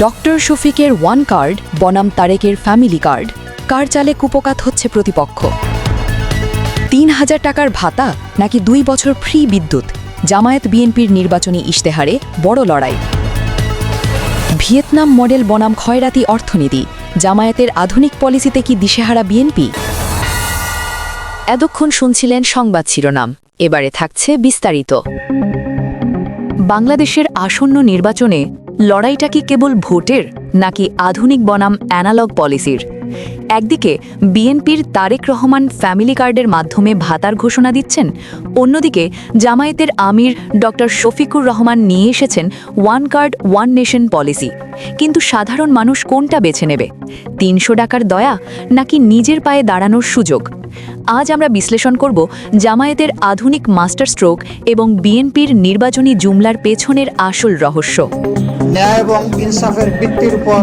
Doctor শফিকের one card, বনাম তারেকের ফ্যামিলি কার্ড। কার চালে কুপকাত হচ্ছে প্রতিপক্ষ? তিন হাজার টাকার ভাতা নাকি দুই বছর ফ্রি বিদ্যুৎ? জামায়াত বিএনপির নির্বাচনী ইশতেহারে বড় লড়াই। ভিয়েতনাম মডেল বনাম ক্ষয়রাতি অর্থনীতি। জামায়াতের আধুনিক পলিসিতে কি দিশেহারা বিএনপি? এতক্ষণ শুনছিলেন সংবাদ শিরোনাম। এবারে থাকছে বিস্তারিত। বাংলাদেশের আসন্ন নির্বাচনে লড়াইটা কি কেবল ভোটের নাকি আধুনিক বনাম অ্যানালগ পলিসির? একদিকে, বিএনপির তারেক রহমান ফ্যামিলি কার্ডের মাধ্যমে ভাতার ঘোষণা দিচ্ছেন, অন্যদিকে জামায়াতের আমির ডক্টর শফিকুর রহমান নিয়ে এসেছেন one card, one nation policy. কিন্তু সাধারণ মানুষ কোনটা বেছে নেবে? তিনশো টাকার দয়া নাকি নিজের পায়ে দাঁড়ানোর সুযোগ? আজ আমরা বিশ্লেষণ করব জামায়াতের আধুনিক মাস্টার স্ট্রোক এবং বিএনপির নির্বাচনী জুমলার পেছনের আসল রহস্য।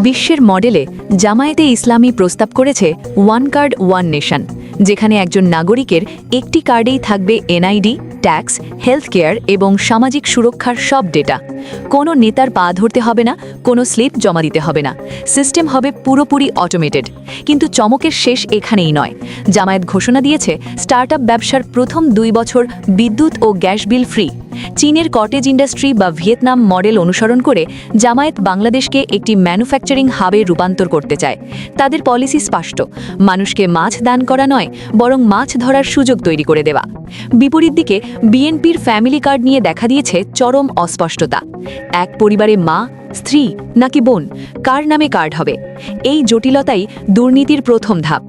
বিশ্বের মডেলে জামায়াতে ইসলামী প্রস্তাব করেছে ওয়ান কার্ড, ওয়ান নেশন, যেখানে একজন নাগরিকের একটি কার্ডেই থাকবে এনআইডি, ট্যাক্স, হেলথ কেয়ার এবং সামাজিক সুরক্ষার সব ডেটা। কোনো নেতার পা ধরতে হবে না, কোনো স্লিপ জমা দিতে হবে না। সিস্টেম হবে পুরোপুরি অটোমেটেড কিন্তু চমকের শেষ এখানেই নয়। জামায়াত ঘোষণা দিয়েছে স্টার্টআপ ব্যবসার প্রথম দুই বছর বিদ্যুৎ ও গ্যাস বিল ফ্রি চীনের কটেজ ইন্ডাস্ট্রি বা ভিয়েতনাম মডেল অনুসরণ করে জামায়াত বাংলাদেশকে একটি ম্যানুফ্যাকচারিং হাবে রূপান্তর করতে চায়। তাদের পলিসি স্পষ্ট, মানুষকে মাছ দান করা নয়, বরং মাছ ধরার সুযোগ তৈরি করে দেওয়া। বিপরীত দিকে বিএনপির ফ্যামিলি কার্ড নিয়ে দেখা দিয়েছে চরম অস্পষ্টতা। এক পরিবারে মা স্ত্রী নাকি বোন কার নামে কার্ড হবে? এই জটিলতাই দুর্নীতির প্রথম ধাপ।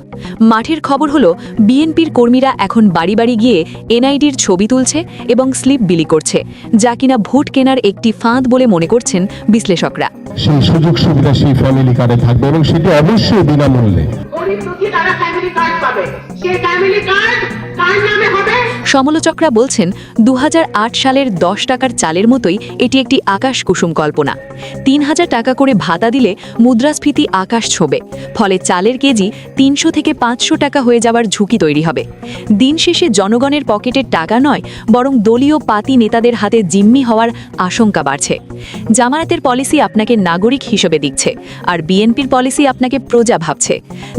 মাঠের খবর হলো বিএনপির কর্মীরা এখন বাড়ি বাড়ি গিয়ে এনআইডির ছবি তুলছে এবং স্লিপ বিলি করছে যা কিনা ভোট কেনার একটি ফাঁদ বলে মনে করছেন বিশ্লেষকরা। সেই সুযোগ সুবিধা সেই ফ্যামিলি কার্ডে থাকবে এবং সেটি অবশ্যই বিনামূল্যে। গরিব দুঃখী তারা ফ্যামিলি কার্ড পাবে। সেই ফ্যামিলি কার্ড সমালোচকরা বলছেন দু হাজার আট সালের দশ টাকার চালের মতোই এটি একটি আকাশ কুসুম কল্পনা। তিন হাজার টাকা করে ভাতা দিলে মুদ্রাস্ফীতি আকাশ ছোবে। ফলে চালের কেজি তিনশো থেকে পাঁচশো টাকা হয়ে যাওয়ার ঝুঁকি তৈরি হবে। দিন শেষে জনগণের পকেটের টাকা নয়, বরং দলীয় পাতি নেতাদের হাতে জিম্মি হওয়ার আশঙ্কা বাড়ছে। জামায়াতের পলিসি আপনাকে নাগরিক হিসেবে দিচ্ছে, আর বিএনপির পলিসি আপনাকে প্রজা ভাবছে।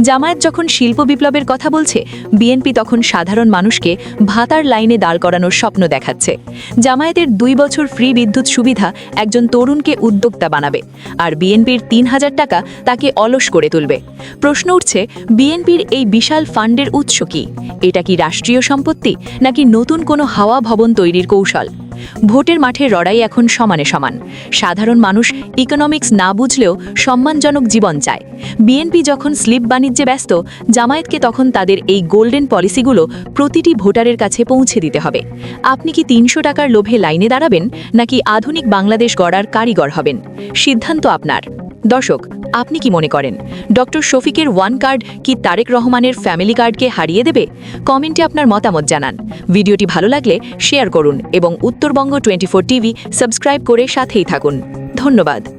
জামায়াত যখন শিল্প বিপ্লবের কথা বলছে, বিএনপি তখন সাধারণ মানুষকে ভাতার লাইনে দাঁড় করানোর স্বপ্ন দেখাচ্ছে। জামায়াতের দুই বছর ফ্রি বিদ্যুৎ সুবিধা একজন তরুণকে উদ্যোক্তা বানাবে আর বিএনপির তিন হাজার টাকা তাকে অলস করে তুলবে। প্রশ্ন উঠছে, বিএনপির এই বিশাল ফান্ডের উৎস কি? এটা কি রাষ্ট্রীয় সম্পত্তি নাকি নতুন কোনো হাওয়া ভবন তৈরির কৌশল? ভোটের মাঠে লড়াই এখন সমানে সমান। সাধারণ মানুষ ইকোনমিক্স না বুঝলেও সম্মানজনক জীবন চায়। বিএনপি যখন স্লিপ বাণিজ্যে ব্যস্ত, জামায়াতকে তখন তাদের এই গোল্ডেন পলিসিগুলো প্রতিটি ভোটারের কাছে পৌঁছে দিতে হবে। আপনি কি তিনশো টাকার লোভে লাইনে দাঁড়াবেন, নাকি আধুনিক বাংলাদেশ গড়ার কারিগর হবেন? সিদ্ধান্ত আপনার। দর্শক, আপনি কি মনে করেন, ডক্টর শফিকের ওয়ান কার্ড কি তারেক রহমানের ফ্যামিলি কার্ডকে হারিয়ে দেবে? কমেন্টে আপনার মতামত জানান। ভিডিওটি ভালো লাগলে শেয়ার করুন এবং উত্তরবঙ্গ টোয়েন্টি টিভি সাবস্ক্রাইব করে সাথেই থাকুন। ধন্যবাদ।